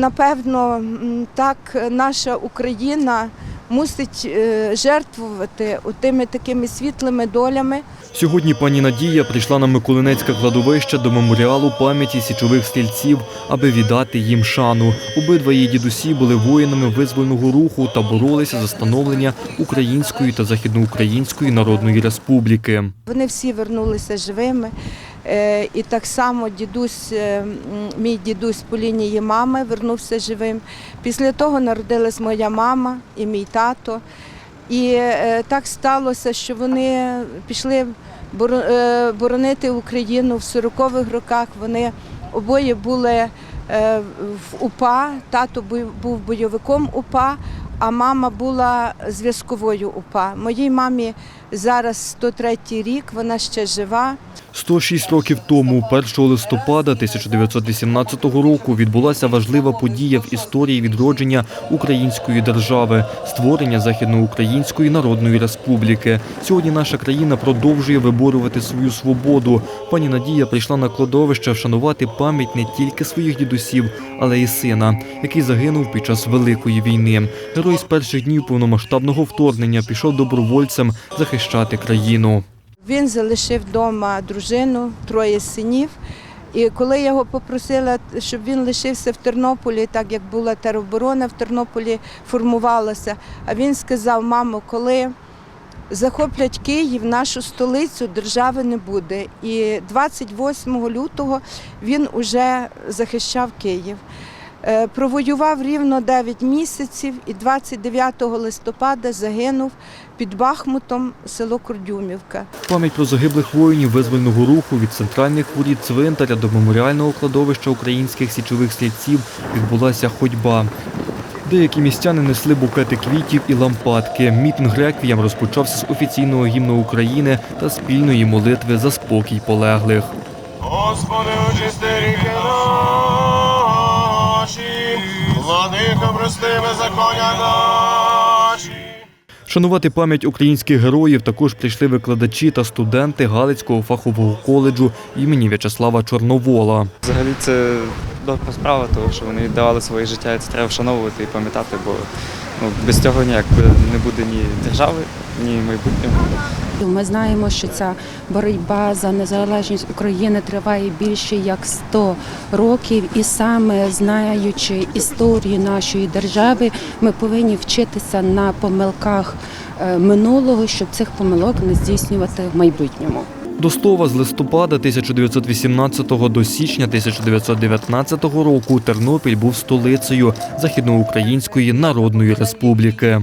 Напевно, так наша Україна мусить е, жертвувати тими такими світлими долями. Сьогодні пані Надія прийшла на Миколинецьке кладовище до меморіалу пам'яті січових стрільців, аби віддати їм шану. Обидва її дідусі були воїнами визвольного руху та боролися за становлення Української та Західноукраїнської Народної Республіки. Вони всі вернулися живими. Е, І так само дідусь, е, мій дідусь по лінії мами вернувся живим. Після того народилась моя мама і мій тато. І е, так сталося, що вони пішли боро- боронити Україну в 40-х роках. Вони обоє були в УПА. Тато бу- був бойовиком УПА, а мама була зв'язковою УПА. Моїй мамі зараз 103 рік, вона ще жива. 106 років тому, 1 листопада 1918 року, відбулася важлива подія в історії відродження української держави створення Західноукраїнської Народної Республіки. Сьогодні наша країна продовжує виборювати свою свободу. Пані Надія прийшла на кладовище вшанувати пам'ять не тільки своїх дідусів, але й сина, який загинув під час Великої війни. Герой з перших днів повномасштабного вторгнення пішов добровольцем захищати країну. Він залишив вдома дружину, троє синів. І коли я його попросила, щоб він лишився в Тернополі, так як була тероборона в Тернополі формувалася, а він сказав: мамо, коли захоплять Київ, нашу столицю, держави не буде. І 28 лютого він уже захищав Київ. Е, Провоював рівно 9 місяців і 29 листопада загинув під Бахмутом село Курдюмівка. Пам'ять про загиблих воїнів визвольного руху від центральних воріт цвинтаря до меморіального кладовища українських січових стрільців відбулася ходьба. Деякі містяни несли букети квітів і лампадки. Мітинг реквієм розпочався з офіційного гімну України та спільної молитви за спокій полеглих. Господи, очисти ріки прости беззаконня наші. Шанувати пам'ять українських героїв також прийшли викладачі та студенти Галицького фахового коледжу імені В'ячеслава Чорновола. Взагалі це добра справа, тому що вони віддавали своє життя, і це треба вшановувати і пам'ятати, бо ну, без цього ніяк не буде ні держави, ні майбутнього. Ми знаємо, що ця боротьба за незалежність України триває більше як 100 років, і саме знаючи історію нашої держави, ми повинні вчитися на помилках е, минулого, щоб цих помилок не здійснювати в майбутньому. До слова, з листопада 1918 до січня 1919 року Тернопіль був столицею Західноукраїнської Народної Республіки.